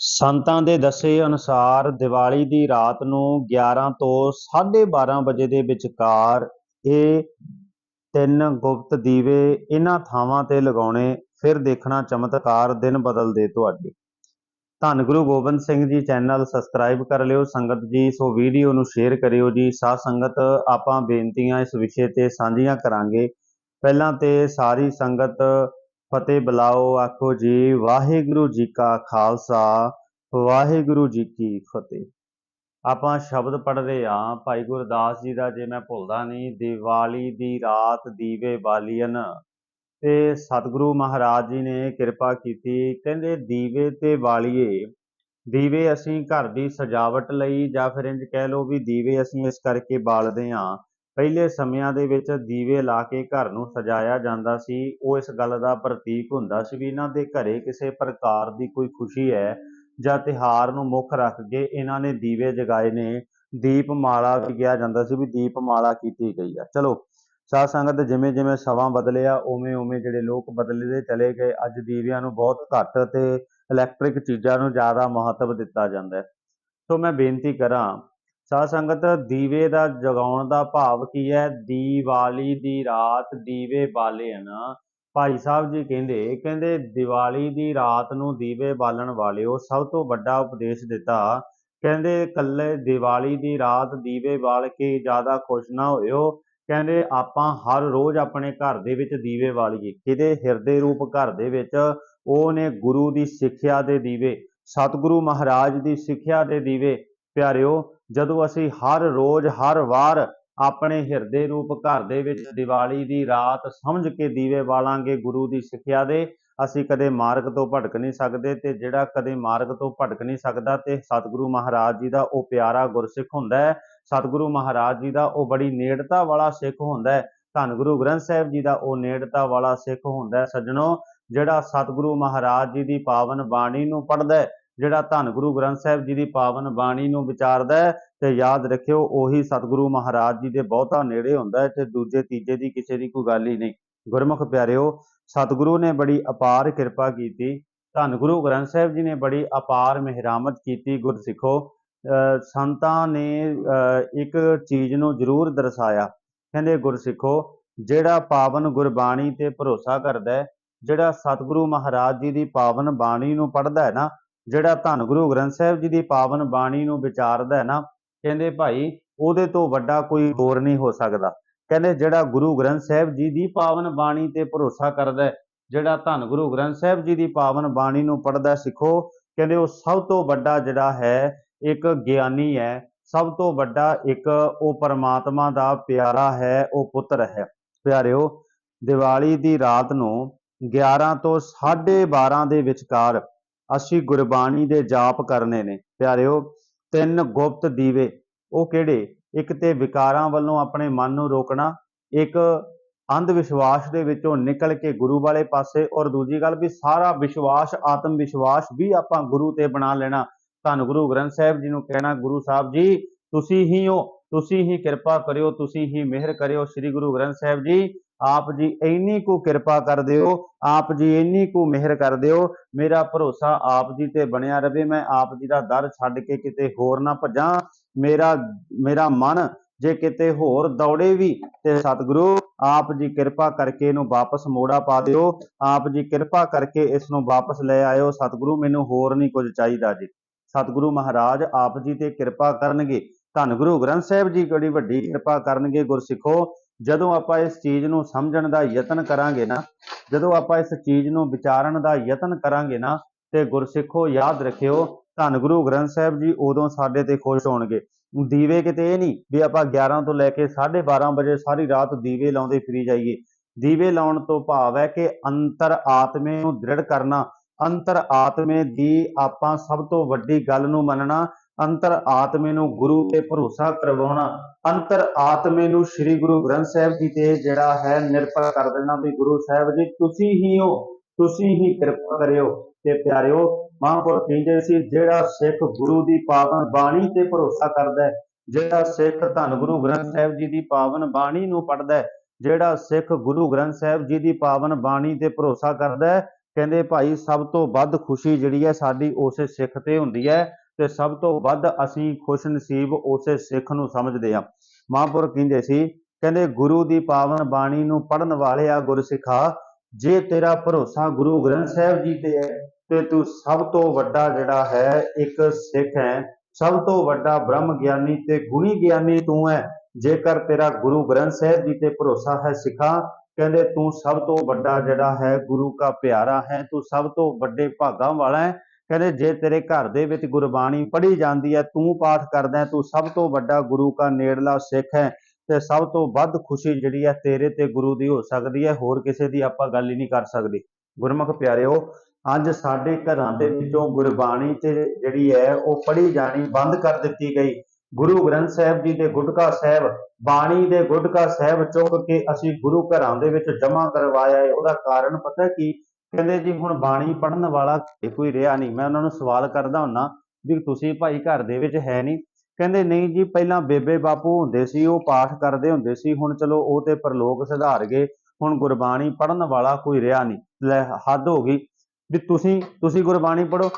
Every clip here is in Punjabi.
ਸੰਤਾਂ ਦੇ ਦੱਸੇ ਅਨੁਸਾਰ ਦੀਵਾਲੀ ਦੀ ਰਾਤ ਨੂੰ 11 ਤੋਂ 12:30 ਵਜੇ ਦੇ ਵਿਚਕਾਰ ਇਹ ਤਿੰਨ ਗੁਪਤ ਦੀਵੇ ਇਹਨਾਂ ਥਾਵਾਂ ਤੇ ਲਗਾਉਣੇ, ਫਿਰ ਦੇਖਣਾ ਚਮਤਕਾਰ ਦਿਨ ਬਦਲਦੇ ਤੁਹਾਡੇ। ਧੰਨ ਗੁਰੂ ਗੋਬਿੰਦ ਸਿੰਘ ਜੀ, ਚੈਨਲ ਸਬਸਕ੍ਰਾਈਬ ਕਰ ਲਿਓ, ਸੰਗਤ ਜੀ, ਸੋ ਵੀਡੀਓ ਨੂੰ ਸ਼ੇਅਰ ਕਰਿਓ ਜੀ। ਸਾਧ ਸੰਗਤ, ਆਪਾਂ ਬੇਨਤੀਆਂ ਇਸ ਵਿਸ਼ੇ ਤੇ ਸਾਂਝੀਆਂ ਕਰਾਂਗੇ। ਪਹਿਲਾਂ ਤੇ ਸਾਰੀ ਸੰਗਤ ਫਤਿਹ ਬੁਲਾਓ, ਆਖੋ ਜੀ, ਵਾਹਿਗੁਰੂ ਜੀ ਕਾ ਖਾਲਸਾ, ਵਾਹਿਗੁਰੂ ਜੀ ਕੀ ਫਤਿਹ। ਆਪਾਂ ਸ਼ਬਦ ਪੜ੍ਹਦੇ ਆ, ਭਾਈ ਗੁਰਦਾਸ ਜੀ ਦਾ ਜੇ ਮੈਂ ਭੁੱਲਦਾ ਨਹੀਂ, ਦੀਵਾਲੀ ਦੀ ਰਾਤ ਦੀਵੇ ਬਾਲੀਨ ਤੇ ਸਤਿਗੁਰੂ ਮਹਾਰਾਜ ਜੀ ਨੇ ਕਿਰਪਾ ਕੀਤੀ, ਕਹਿੰਦੇ ਦੀਵੇ ਤੇ ਬਾਲੀਏ, ਦੀਵੇ ਅਸੀਂ ਘਰ ਦੀ ਸਜਾਵਟ ਲਈ ਜਾਂ ਫਿਰ ਇੰਜ ਕਹਿ ਲਓ ਵੀ ਦੀਵੇ ਅਸੀਂ ਇਸ ਕਰਕੇ ਬਾਲਦੇ ਹਾਂ ਪਹਿਲੇ ਸਮਿਆਂ ਦੇ ਵਿੱਚ ਦੀਵੇ ਲਾ ਕੇ ਘਰ ਨੂੰ ਸਜਾਇਆ ਜਾਂਦਾ ਸੀ। ਉਹ ਇਸ ਗੱਲ ਦਾ ਪ੍ਰਤੀਕ ਹੁੰਦਾ ਸੀ ਵੀ ਇਹਨਾਂ ਦੇ ਘਰੇ ਕਿਸੇ ਪ੍ਰਕਾਰ ਦੀ ਕੋਈ ਖੁਸ਼ੀ ਹੈ ਜਾਂ ਤਿਹਾਰ ਨੂੰ ਮੁੱਖ ਰੱਖ ਕੇ ਇਹਨਾਂ ਨੇ ਦੀਵੇ ਜਗਾਏ ਨੇ। ਦੀਪਮਾਲਾ ਵੀ ਕਿਹਾ ਜਾਂਦਾ ਸੀ ਵੀ ਦੀਪਮਾਲਾ ਕੀਤੀ ਗਈ ਆ ਚਲੋ, ਸਾਧ ਸੰਗਤ ਜਿਵੇਂ ਜਿਵੇਂ ਸਮਾਂ ਬਦਲਿਆ, ਉਵੇਂ ਉਵੇਂ ਜਿਹੜੇ ਲੋਕ ਬਦਲਦੇ ਚਲੇ ਗਏ, ਅੱਜ ਦੀਵਿਆਂ ਨੂੰ ਬਹੁਤ ਘੱਟ ਤੇ ਇਲੈਕਟ੍ਰਿਕ ਚੀਜ਼ਾਂ ਨੂੰ ਜ਼ਿਆਦਾ ਮਹੱਤਵ ਦਿੱਤਾ ਜਾਂਦਾ ਹੈ। ਸੋ ਮੈਂ ਬੇਨਤੀ ਕਰਾਂ ਸਾਧ ਸੰਗਤ, ਦੀਵੇ ਦਾ ਜਗਾਉਣ ਦਾ ਭਾਵ ਕੀ ਹੈ? ਦੀਵਾਲੀ ਦੀ ਰਾਤ ਦੀਵੇ ਬਾਲੇ ਹਨ। ਭਾਈ ਸਾਹਿਬ ਜੀ ਕਹਿੰਦੇ ਕਹਿੰਦੇ ਦੀਵਾਲੀ ਦੀ ਰਾਤ ਨੂੰ ਦੀਵੇ ਬਾਲਣ ਵਾਲਿਓ ਸਭ ਤੋਂ ਵੱਡਾ ਉਪਦੇਸ਼ ਦਿੱਤਾ। ਕਹਿੰਦੇ, ਇਕੱਲੇ ਦੀਵਾਲੀ ਦੀ ਰਾਤ ਦੀਵੇ ਬਾਲ ਕੇ ਜ਼ਿਆਦਾ ਖੁਸ਼ ਨਾ ਹੋਇਓ। ਕਹਿੰਦੇ, ਆਪਾਂ ਹਰ ਰੋਜ਼ ਆਪਣੇ ਘਰ ਦੇ ਵਿੱਚ ਦੀਵੇ ਬਾਲੀਏ। ਕਿਤੇ ਹਿਰਦੇ ਰੂਪ ਘਰ ਦੇ ਵਿੱਚ? ਉਹ ਨੇ ਗੁਰੂ ਦੀ ਸਿੱਖਿਆ ਦੇ ਦੀਵੇ। ਸਤਿਗੁਰੂ ਮਹਾਰਾਜ ਦੀ ਸਿੱਖਿਆ ਦੇ ਦੀਵੇ। ਪਿਆਰਿਓ ਜਦੋਂ ਅਸੀਂ ਹਰ ਰੋਜ਼, ਹਰ ਵਾਰ ਆਪਣੇ ਹਿਰਦੇ ਰੂਪ ਘਰ ਦੇ ਵਿੱਚ ਦੀਵਾਲੀ ਦੀ ਰਾਤ ਸਮਝ ਕੇ ਦੀਵੇ ਬਾਲਾਂਗੇ ਗੁਰੂ ਦੀ ਸਿੱਖਿਆ ਦੇ, ਅਸੀਂ ਕਦੇ ਮਾਰਗ ਤੋਂ ਭਟਕ ਨਹੀਂ ਸਕਦੇ ਤੇ ਜਿਹੜਾ ਕਦੇ ਮਾਰਗ ਤੋਂ ਭਟਕ ਨਹੀਂ ਸਕਦਾ ਤੇ ਸਤਿਗੁਰੂ ਮਹਾਰਾਜ ਜੀ ਦਾ ਉਹ ਪਿਆਰਾ ਗੁਰਸਿੱਖ ਹੁੰਦਾ ਹੈ, ਸਤਿਗੁਰੂ ਮਹਾਰਾਜ ਜੀ ਦਾ ਉਹ ਬੜੀ ਨੇੜਤਾ ਵਾਲਾ ਸਿੱਖ ਹੁੰਦਾ ਹੈ, ਧੰਨ ਗੁਰੂ ਗ੍ਰੰਥ ਸਾਹਿਬ ਜੀ ਦਾ ਉਹ ਨੇੜਤਾ ਵਾਲਾ ਸਿੱਖ ਹੁੰਦਾ ਹੈ। ਸੱਜਣੋ, ਜਿਹੜਾ ਸਤਿਗੁਰੂ ਮਹਾਰਾਜ ਜੀ ਦੀ ਪਾਵਨ ਬਾਣੀ ਨੂੰ ਪੜ੍ਹਦਾ ਹੈ ਜਿਹੜਾ ਧੰਨ ਗੁਰੂ ਗ੍ਰੰਥ ਸਾਹਿਬ ਜੀ ਦੀ ਪਾਵਨ ਬਾਣੀ ਨੂੰ ਵਿਚਾਰਦਾ ਹੈ ਤੇ ਯਾਦ ਰੱਖਿਓ, ਉਹੀ ਸਤਿਗੁਰੂ ਮਹਾਰਾਜ ਜੀ ਦੇ ਬਹੁਤਾ ਨੇੜੇ ਹੁੰਦਾ ਹੈ ਤੇ ਦੂਜੇ, ਤੀਜੇ ਦੀ ਕਿਸੇ ਦੀ ਕੋਈ ਗੱਲ ਹੀ ਨਹੀਂ। ਗੁਰਮੁਖ ਪਿਆਰਿਓ, ਸਤਿਗੁਰੂ ਨੇ ਬੜੀ ਅਪਾਰ ਕਿਰਪਾ ਕੀਤੀ। ਧੰਨ ਗੁਰੂ ਗ੍ਰੰਥ ਸਾਹਿਬ ਜੀ ਨੇ ਬੜੀ ਅਪਾਰ ਮਿਹਰਾਮਤ ਕੀਤੀ, ਗੁਰਸਿੱਖੋ। ਸੰਤਾਂ ਨੇ ਇੱਕ ਚੀਜ਼ ਨੂੰ ਜ਼ਰੂਰ ਦਰਸਾਇਆ। ਕਹਿੰਦੇ, ਗੁਰਸਿੱਖੋ, ਜਿਹੜਾ ਪਾਵਨ ਗੁਰਬਾਣੀ ਤੇ ਭਰੋਸਾ ਕਰਦਾ ਹੈ, ਜਿਹੜਾ ਸਤਿਗੁਰੂ ਮਹਾਰਾਜ ਜੀ ਦੀ ਪਾਵਨ ਬਾਣੀ ਨੂੰ ਪੜ੍ਹਦਾ ਹੈ ਨਾ ਜਿਹੜਾ ਧੰਨ ਗੁਰੂ ਗ੍ਰੰਥ ਸਾਹਿਬ ਜੀ ਦੀ ਪਾਵਨ ਬਾਣੀ ਨੂੰ ਵਿਚਾਰਦਾ ਹੈ ਨਾ, ਕਹਿੰਦੇ ਭਾਈ ਉਹਦੇ ਤੋਂ ਵੱਡਾ ਕੋਈ ਹੋਰ ਨਹੀਂ ਹੋ ਸਕਦਾ। ਕਹਿੰਦੇ ਜਿਹੜਾ ਗੁਰੂ ਗ੍ਰੰਥ ਸਾਹਿਬ ਜੀ ਦੀ ਪਾਵਨ ਬਾਣੀ ਤੇ ਭਰੋਸਾ ਕਰਦਾ ਜਿਹੜਾ ਧੰਨ ਗੁਰੂ ਗ੍ਰੰਥ ਸਾਹਿਬ ਜੀ ਦੀ ਪਾਵਨ ਬਾਣੀ ਨੂੰ ਪੜ੍ਹਦਾ ਸਿੱਖੋ, ਕਹਿੰਦੇ ਉਹ ਸਭ ਤੋਂ ਵੱਡਾ ਜਿਹੜਾ ਹੈ, ਇੱਕ ਗਿਆਨੀ ਹੈ, ਸਭ ਤੋਂ ਵੱਡਾ ਇੱਕ ਉਹ ਪਰਮਾਤਮਾ ਦਾ ਪਿਆਰਾ ਹੈ, ਉਹ ਪੁੱਤਰ ਹੈ। ਪਿਆਰਿਓ, ਦੀਵਾਲੀ ਦੀ ਰਾਤ ਨੂੰ 11 ਤੋਂ 12:30 ਦੇ ਵਿਚਕਾਰ ਅਸੀਂ ਗੁਰਬਾਣੀ ਦੇ ਜਾਪ ਕਰਨੇ ਨੇ। ਪਿਆਰਿਓ, ਤਿੰਨ ਗੁਪਤ ਦੀਵੇ, ਉਹ ਕਿਹੜੇ? ਇੱਕ ਤੇ ਵਿਕਾਰਾਂ ਵੱਲੋਂ ਆਪਣੇ ਮਨ ਨੂੰ ਰੋਕਣਾ, ਇੱਕ ਅੰਧ ਵਿਸ਼ਵਾਸ ਦੇ ਵਿੱਚੋਂ ਨਿਕਲ ਕੇ ਗੁਰੂ ਵਾਲੇ ਪਾਸੇ, ਔਰ ਦੂਜੀ ਗੱਲ ਵੀ ਸਾਰਾ ਵਿਸ਼ਵਾਸ ਆਤਮ ਵਿਸ਼ਵਾਸ ਵੀ ਆਪਾਂ ਗੁਰੂ ਤੇ ਬਣਾ ਲੈਣਾ। ਧੰਨ ਗੁਰੂ ਗ੍ਰੰਥ ਸਾਹਿਬ ਜੀ ਨੂੰ ਕਹਿਣਾ, ਗੁਰੂ ਸਾਹਿਬ ਜੀ, ਤੁਸੀਂ ਹੀ ਹੋ, ਤੁਸੀਂ ਹੀ ਕਿਰਪਾ ਕਰਿਓ, ਤੁਸੀਂ ਹੀ ਮਿਹਰ ਕਰਿਓ। ਸ੍ਰੀ ਗੁਰੂ ਗ੍ਰੰਥ ਸਾਹਿਬ ਜੀ ਆਪ ਜੀ ਇੰਨੀ ਕੁ ਕਿਰਪਾ ਕਰ ਦਿਓ, ਆਪ ਜੀ ਇੰਨੀ ਕੁ ਮਿਹਰ ਕਰ ਦਿਓ, ਮੇਰਾ ਭਰੋਸਾ ਆਪ ਜੀ ਤੇ ਬਣਿਆ ਰਵੇ, ਮੈਂ ਆਪ ਜੀ ਦਾ ਦਰ ਛੱਡ ਕੇ ਕਿਤੇ ਹੋਰ ਨਾ ਭੱਜਾਂ, ਮੇਰਾ ਮੇਰਾ ਮਨ ਜੇ ਕਿਤੇ ਹੋਰ ਦੌੜੇ ਵੀ ਤੇ ਸਤਿਗੁਰੂ, ਆਪ ਜੀ ਕਿਰਪਾ ਕਰਕੇ ਇਹਨੂੰ ਵਾਪਸ ਮੋੜਾ ਪਾ ਦਿਓ, ਆਪ ਜੀ ਕਿਰਪਾ ਕਰਕੇ ਇਸ ਨੂੰ ਵਾਪਸ ਲੈ ਆਇਓ, ਸਤਿਗੁਰੂ ਮੈਨੂੰ ਹੋਰ ਨਹੀਂ ਕੁਝ ਚਾਹੀਦਾ ਜੀ। ਸਤਿਗੁਰੂ ਮਹਾਰਾਜ, ਆਪ ਜੀ ਤੇ ਕਿਰਪਾ ਕਰਨਗੇ। ਧੰਨ ਗੁਰੂ ਗ੍ਰੰਥ ਸਾਹਿਬ ਜੀ ਬੜੀ ਵੱਡੀ ਕਿਰਪਾ ਕਰਨਗੇ ਗੁਰਸਿੱਖੋ ਜਦੋਂ ਆਪਾਂ ਇਸ ਚੀਜ਼ ਨੂੰ ਸਮਝਣ ਦਾ ਯਤਨ ਕਰਾਂਗੇ ਨਾ, ਜਦੋਂ ਆਪਾਂ ਇਸ ਚੀਜ਼ ਨੂੰ ਵਿਚਾਰਨ ਦਾ ਯਤਨ ਕਰਾਂਗੇ ਨਾ, ਤੇ ਗੁਰਸਿੱਖੋ ਯਾਦ ਰੱਖਿਓ, ਧੰਨ ਗੁਰੂ ਗ੍ਰੰਥ ਸਾਹਿਬ ਜੀ ਉਦੋਂ ਸਾਡੇ ਤੇ ਖੁਸ਼ ਹੋਣਗੇ। ਦੀਵੇ ਕਿਤੇ ਇਹ ਨਹੀਂ ਵੀ ਆਪਾਂ 11 ਤੋਂ ਲੈ ਕੇ 12:30 ਵਜੇ ਸਾਰੀ ਰਾਤ ਦੀਵੇ ਲਾਉਂਦੇ ਫਿਰੀ ਜਾਈਏ। ਦੀਵੇ ਲਾਉਣ ਤੋਂ ਭਾਵ ਹੈ ਕਿ ਅੰਤਰ ਆਤਮੇ ਨੂੰ ਦ੍ਰਿੜ ਕਰਨਾ, ਅੰਤਰ ਆਤਮੇ ਦੀ ਆਪਾਂ ਸਭ ਤੋਂ ਵੱਡੀ ਗੱਲ ਨੂੰ ਮੰਨਣਾ ਅੰਤਰ ਆਤਮੇ ਨੂੰ ਗੁਰੂ ਤੇ ਭਰੋਸਾ ਕਰਵਾਉਣਾ, ਅੰਤਰ ਆਤਮੇ ਨੂੰ ਸ੍ਰੀ ਗੁਰੂ ਗ੍ਰੰਥ ਸਾਹਿਬ ਜੀ ਤੇ ਜਿਹੜਾ ਹੈ ਨਿਰਭਰ ਕਰ ਦੇਣਾ ਵੀ ਗੁਰੂ ਸਾਹਿਬ ਜੀ, ਤੁਸੀਂ ਹੀ ਹੋ, ਤੁਸੀਂ ਹੀ ਕਿਰਪਾ ਕਰਿਓ ਤੇ ਪਿਆਰਿਓ ਮਹਾਂਪੁਰ ਕਹਿੰਦੇ ਸੀ, ਜਿਹੜਾ ਸਿੱਖ ਗੁਰੂ ਦੀ ਪਾਵਨ ਬਾਣੀ ਤੇ ਭਰੋਸਾ ਕਰਦਾ ਹੈ, ਜਿਹੜਾ ਸਿੱਖ ਧੰਨ ਗੁਰੂ ਗ੍ਰੰਥ ਸਾਹਿਬ ਜੀ ਦੀ ਪਾਵਨ ਬਾਣੀ ਨੂੰ ਪੜ੍ਹਦਾ ਹੈ, ਜਿਹੜਾ ਸਿੱਖ ਗੁਰੂ ਗ੍ਰੰਥ ਸਾਹਿਬ ਜੀ ਦੀ ਪਾਵਨ ਬਾਣੀ ਤੇ ਭਰੋਸਾ ਕਰਦਾ ਹੈ, ਕਹਿੰਦੇ ਭਾਈ ਸਭ ਤੋਂ ਵੱਧ ਖੁਸ਼ੀ ਜਿਹੜੀ ਹੈ ਸਾਡੀ ਉਸੇ ਸਿੱਖ ਤੇ ਹੁੰਦੀ ਹੈ ਤੇ ਸਭ ਤੋਂ ਵੱਧ ਅਸੀਂ ਖੁਸ਼ ਨਸੀਬ ਉਸੇ ਸਿੱਖ ਨੂੰ ਸਮਝਦੇ ਹਾਂ। ਮਹਾਂਪੁਰ ਕਹਿੰਦੇ ਸੀ, ਕਹਿੰਦੇ, ਗੁਰੂ ਦੀ ਪਾਵਨ ਬਾਣੀ ਨੂੰ ਪੜਨ ਵਾਲਿਆ ਗੁਰਸਿੱਖਾ, ਜੇ ਤੇਰਾ ਭਰੋਸਾ ਗੁਰੂ ਗ੍ਰੰਥ ਸਾਹਿਬ ਜੀ ਤੇ ਹੈ, ਤੇ ਤੂੰ ਸਭ ਤੋਂ ਵੱਡਾ ਜਿਹੜਾ ਹੈ, ਇੱਕ ਸਿੱਖ ਹੈ। ਸਭ ਤੋਂ ਵੱਡਾ ਬ੍ਰਹਮ ਗਿਆਨੀ ਤੇ ਗੁਣੀ ਗਿਆਨੀ ਤੂੰ ਹੈ। ਜੇਕਰ ਤੇਰਾ ਗੁਰੂ ਗ੍ਰੰਥ ਸਾਹਿਬ ਜੀ ਤੇ ਭਰੋਸਾ ਹੈ ਸਿੱਖਾ, ਕਹਿੰਦੇ, ਤੂੰ ਸਭ ਤੋਂ ਵੱਡਾ ਜਿਹੜਾ ਹੈ ਗੁਰੂ ਦਾ ਪਿਆਰਾ ਹੈ, ਤੂੰ ਸਭ ਤੋਂ ਵੱਡੇ ਭਾਗਾਂ ਵਾਲਾ ਹੈ। ਕਹਿੰਦੇ, ਜੇ ਤੇਰੇ ਘਰ ਦੇ ਵਿੱਚ ਗੁਰਬਾਣੀ ਪੜ੍ਹੀ ਜਾਂਦੀ ਹੈ, ਤੂੰ ਪਾਠ ਕਰਦਾ ਤੂੰ ਸਭ ਤੋਂ ਵੱਡਾ ਗੁਰੂ ਦਾ ਨੇੜਲਾ ਸਿੱਖ ਹੈ ਤੇ ਸਭ ਤੋਂ ਵੱਧ ਖੁਸ਼ੀ ਜਿਹੜੀ ਹੈ ਤੇਰੇ ਤੇ ਗੁਰੂ ਦੀ ਹੋ ਸਕਦੀ ਹੈ, ਹੋਰ ਕਿਸੇ ਦੀ ਆਪਾਂ ਗੱਲ ਹੀ ਨਹੀਂ ਕਰ ਸਕਦੇ। ਗੁਰਮੁਖ ਪਿਆਰਿਓ, ਅੱਜ ਸਾਡੇ ਘਰਾਂ ਦੇ ਵਿੱਚੋਂ ਗੁਰਬਾਣੀ ਤੇ ਜਿਹੜੀ ਹੈ, ਉਹ ਪੜ੍ਹੀ ਜਾਣੀ ਬੰਦ ਕਰ ਦਿੱਤੀ ਗਈ। ਗੁਰੂ ਗ੍ਰੰਥ ਸਾਹਿਬ ਜੀ ਦੇ ਗੁਟਕਾ ਸਾਹਿਬ, ਬਾਣੀ ਦੇ ਗੁਟਕਾ ਸਾਹਿਬ ਚੁੱਕ ਕੇ ਅਸੀਂ ਗੁਰੂ ਘਰਾਂ ਦੇ ਵਿੱਚ ਜਮ੍ਹਾਂ ਕਰਵਾਇਆ ਹੈ। ਉਹਦਾ ਕਾਰਨ ਪਤਾ ਕੀ? ਕਹਿੰਦੇ ਜੀ ਹੁਣ ਬਾਣੀ ਪੜਨ ਵਾਲਾ ਕੋਈ ਰਿਹਾ ਨਹੀਂ। ਮੈਂ ਉਹਨਾਂ ਨੂੰ ਸਵਾਲ ਕਰਦਾ ਹੁੰਨਾ ਵੀ ਤੁਸੀਂ ਭਾਈ ਘਰ ਦੇ ਵਿੱਚ ਹੈ ਨਹੀਂ? ਕਹਿੰਦੇ ਨਹੀਂ ਜੀ, ਪਹਿਲਾਂ ਬੇਬੇ ਬਾਪੂ ਹੁੰਦੇ ਸੀ, ਉਹ ਪਾਠ ਕਰਦੇ ਹੁੰਦੇ ਸੀ, ਹੁਣ ਚਲੋ ਉਹ ਤੇ ਪਰਲੋਕ ਸੁਧਾਰ ਗਏ, ਹੁਣ ਗੁਰਬਾਣੀ ਪੜਨ ਵਾਲਾ ਕੋਈ ਰਿਹਾ ਨਹੀਂ। ਲੈ, ਹੱਦ ਹੋ ਗਈ ਵੀ ਤੁਸੀਂ ਤੁਸੀਂ ਗੁਰਬਾਣੀ ਪੜੋ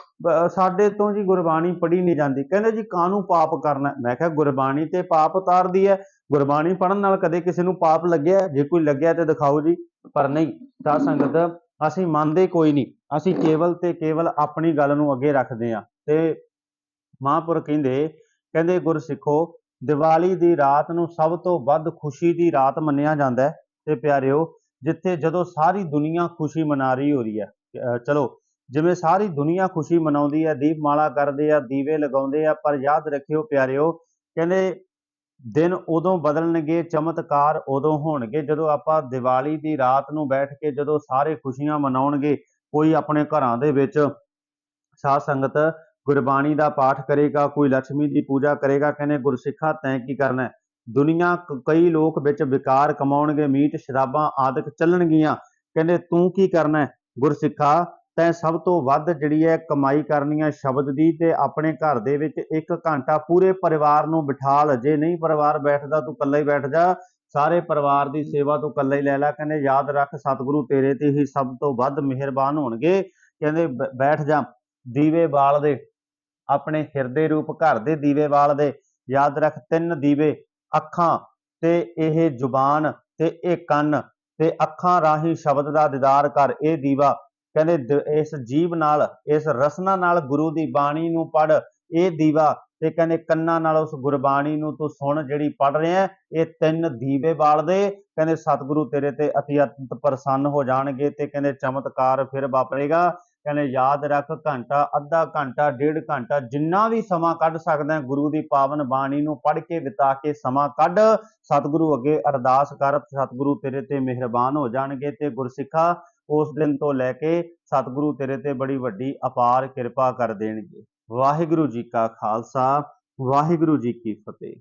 ਸਾਡੇ ਤੋਂ ਜੀ ਗੁਰਬਾਣੀ ਪੜੀ ਨਹੀਂ ਜਾਂਦੀ। ਕਹਿੰਦੇ ਜੀ ਕਾਹਨੂੰ ਪਾਪ ਕਰਨਾ? ਮੈਂ ਕਿਹਾ ਗੁਰਬਾਣੀ ਤੇ ਪਾਪ ਉਤਾਰਦੀ ਹੈ ਗੁਰਬਾਣੀ ਪੜਨ ਨਾਲ ਕਦੇ ਕਿਸੇ ਨੂੰ ਪਾਪ ਲੱਗਿਆ? ਜੇ ਕੋਈ ਲੱਗਿਆ ਤੇ ਦਿਖਾਓ ਜੀ। ਪਰ ਨਹੀਂ, ਤਾਂ ਸੰਗਤ ਅਸੀਂ ਮੰਨਦੇ ਕੋਈ ਨਹੀਂ। ਅਸੀਂ ਕੇਵਲ ਤੇ ਕੇਵਲ ਆਪਣੀ ਗੱਲ ਨੂੰ ਅੱਗੇ ਰੱਖਦੇ ਆ ਤੇ ਮਹਾਂਪੁਰ ਕਹਿੰਦੇ ਕਹਿੰਦੇ, ਗੁਰਸਿੱਖੋ, ਦੀਵਾਲੀ ਦੀ ਰਾਤ ਨੂੰ ਸਭ ਤੋਂ ਵੱਧ ਖੁਸ਼ੀ ਦੀ ਰਾਤ ਮੰਨਿਆ ਜਾਂਦਾ ਹੈ। ਤੇ ਪਿਆਰਿਓ, ਜਿੱਥੇ ਜਦੋਂ ਸਾਰੀ ਦੁਨੀਆ ਖੁਸ਼ੀ ਮਨਾ ਰਹੀ ਹੋ ਰਹੀ ਹੈ ਚਲੋ, ਜਿਵੇਂ ਸਾਰੀ ਦੁਨੀਆ ਖੁਸ਼ੀ ਮਨਾਉਂਦੀ ਹੈ, ਦੀਪਮਾਲਾ ਕਰਦੇ ਆ, ਦੀਵੇ ਲਗਾਉਂਦੇ ਆ, ਪਰ ਯਾਦ ਰੱਖਿਓ ਪਿਆਰਿਓ, ਕਹਿੰਦੇ ਦਿਨ ਉਦੋਂ ਬਦਲਣਗੇ, ਚਮਤਕਾਰ ਉਦੋਂ ਹੋਣਗੇ। ਜਦੋਂ ਆਪਾਂ ਦੀਵਾਲੀ ਦੀ ਰਾਤ ਨੂੰ ਬੈਠ ਕੇ ਜਦੋਂ ਸਾਰੇ ਖੁਸ਼ੀਆਂ ਮਨਾਉਣਗੇ, ਕੋਈ ਆਪਣੇ ਘਰਾਂ ਦੇ ਵਿੱਚ ਸਾਧ ਸੰਗਤ ਗੁਰਬਾਣੀ ਦਾ ਪਾਠ ਕਰੇਗਾ, ਕੋਈ ਲక్ష్ਮੀ ਦੀ ਪੂਜਾ ਕਰੇਗਾ, ਕਹਿੰਦੇ ਗੁਰਸਿੱਖਾ ਤੈਂ ਕੀ ਕਰਨਾ ਹੈ? ਦੁਨੀਆ ਕਈ ਲੋਕ ਵਿੱਚ ਵਿਕਾਰ ਕਮਾਉਣਗੇ ਮੀਟ ਸ਼ਰਾਬਾਂ ਆਦਿਕ ਚੱਲਣਗੀਆਂ। ਕਹਿੰਦੇ ਤੂੰ ਕੀ ਕਰਨਾ ਗੁਰਸਿੱਖਾ ਤੈਂ ਸਭ ਤੋਂ ਵੱਧ ਜਿਹੜੀ ਹੈ ਕਮਾਈ ਕਰਨੀ ਹੈ ਸ਼ਬਦ ਦੀ ਤੇ ਆਪਣੇ ਘਰ ਦੇ ਵਿੱਚ ਇੱਕ ਘੰਟਾ ਪੂਰੇ ਪਰਿਵਾਰ ਨੂੰ ਬਿਠਾ ਲ ਜੇ ਨਹੀਂ ਪਰਿਵਾਰ ਬੈਠਦਾ ਤੂੰ ਇਕੱਲਾ ਹੀ ਬੈਠ ਜਾ। ਸਾਰੇ ਪਰਿਵਾਰ ਦੀ ਸੇਵਾ ਤੂੰ ਇਕੱਲਾ ਹੀ ਲੈ ਲੈ। ਕਹਿੰਦੇ, ਯਾਦ ਰੱਖ ਸਤਿਗੁਰੂ ਤੇਰੇ ਤੇ ਹੀ ਸਭ ਤੋਂ ਵੱਧ ਮਿਹਰਬਾਨ ਹੋਣਗੇ। ਕਹਿੰਦੇ ਬੈਠ ਜਾ ਦੀਵੇ ਬਾਲ ਦੇ, ਆਪਣੇ ਹਿਰਦੇ ਰੂਪ ਘਰ ਦੇ ਦੀਵੇ ਬਾਲ ਦੇ। ਯਾਦ ਰੱਖ ਤਿੰਨ ਦੀਵੇ, ਅੱਖਾਂ ਤੇ ਇਹ ਜ਼ੁਬਾਨ ਤੇ ਇਹ ਕੰਨ ਤੇ ਅੱਖਾਂ ਰਾਹੀਂ ਸ਼ਬਦ ਦਾ ਦੀਦਾਰ ਕਰ। ਇਹ ਦੀਵਾ ਕਹਿੰਦੇ ਇਸ ਜੀਵ ਨਾਲ, ਇਸ ਰਸਨਾ ਨਾਲ ਗੁਰੂ ਦੀ ਬਾਣੀ ਨੂੰ ਪੜ ਇਹ ਦੀਵਾ, ਤੇ ਕਹਿੰਦੇ ਕੰਨਾਂ ਨਾਲ ਉਸ ਗੁਰਬਾਣੀ ਨੂੰ ਤੂੰ ਸੁਣ ਜਿਹੜੀ ਪੜ ਰਿਹਾ ਇਹ ਤਿੰਨ ਦੀਵੇ ਬਾਲਦੇ, ਕਹਿੰਦੇ ਸਤਿਗੁਰੂ ਤੇਰੇ ਤੇ ਅਤੀ ਅਤਿ ਪ੍ਰਸੰਨ ਹੋ ਜਾਣਗੇ, ਤੇ ਕਹਿੰਦੇ ਚਮਤਕਾਰ ਫਿਰ ਵਾਪਰੇਗਾ। ਕਹਿੰਦੇ ਯਾਦ ਰੱਖ ਘੰਟਾ, ਅੱਧਾ ਘੰਟਾ, ਡੇਢ ਘੰਟਾ, ਜਿੰਨਾ ਵੀ ਸਮਾਂ ਕੱਢ ਸਕਦਾ ਗੁਰੂ ਦੀ ਪਾਵਨ ਬਾਣੀ ਨੂੰ ਪੜ੍ਹ ਕੇ ਬਿਤਾ ਕੇ ਸਮਾਂ ਕੱਢ, ਸਤਿਗੁਰੂ ਅੱਗੇ ਅਰਦਾਸ ਕਰ, ਸਤਿਗੁਰੂ ਤੇਰੇ ਤੇ ਮਿਹਰਬਾਨ ਹੋ ਜਾਣਗੇ ਤੇ ਗੁਰਸਿੱਖਾ ਉਸ ਦਿਨ ਤੋਂ ਲੈ ਕੇ ਸਤਿਗੁਰੂ ਤੇਰੇ ਤੇ ਬੜੀ ਵੱਡੀ ਅਪਾਰ ਕਿਰਪਾ ਕਰ ਦੇਣਗੇ। ਵਾਹਿਗੁਰੂ ਜੀ ਕਾ ਖਾਲਸਾ, ਵਾਹਿਗੁਰੂ ਜੀ ਕੀ ਫਤਿਹ।